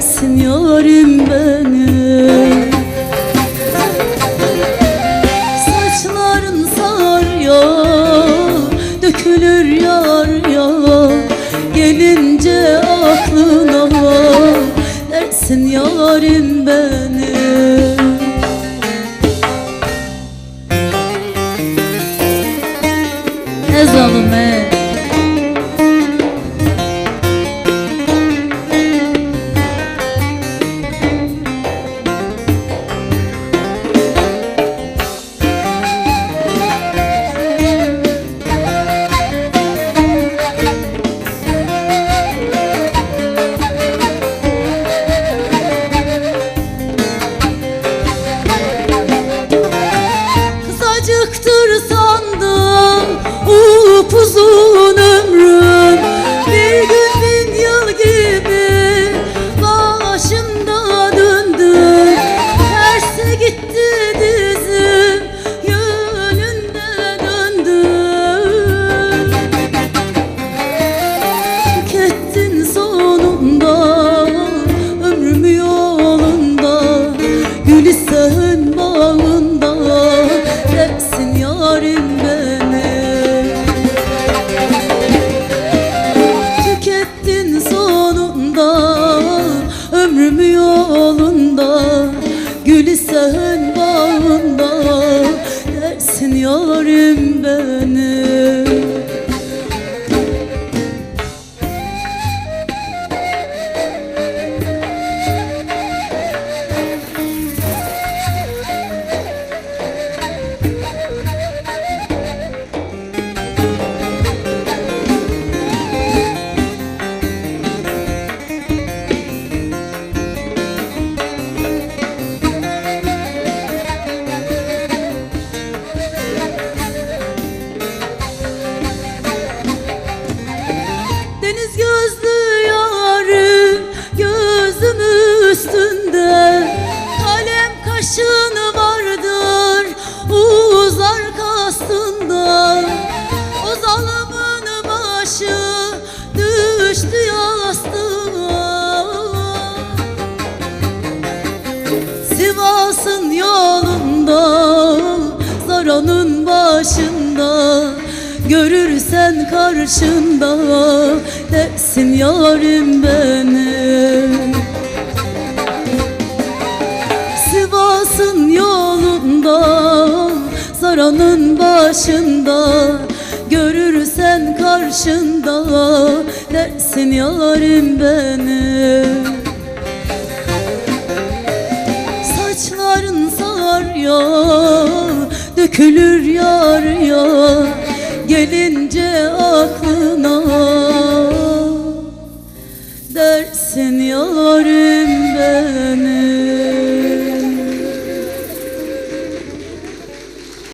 dersin yarim benim. Saçların sar ya Dökülür yar ya. Gelince aklına Dersin yarim benim Dersin yarim Sivas'ın yolunda Zaranın başında. Görürsen karşında Dersin yarim benim. Sivas'ın yolunda Zaranın başında. Görürsen karşında Dersin yarim benim Dökülür yar yar gelince aklına. Dersin yarım benim.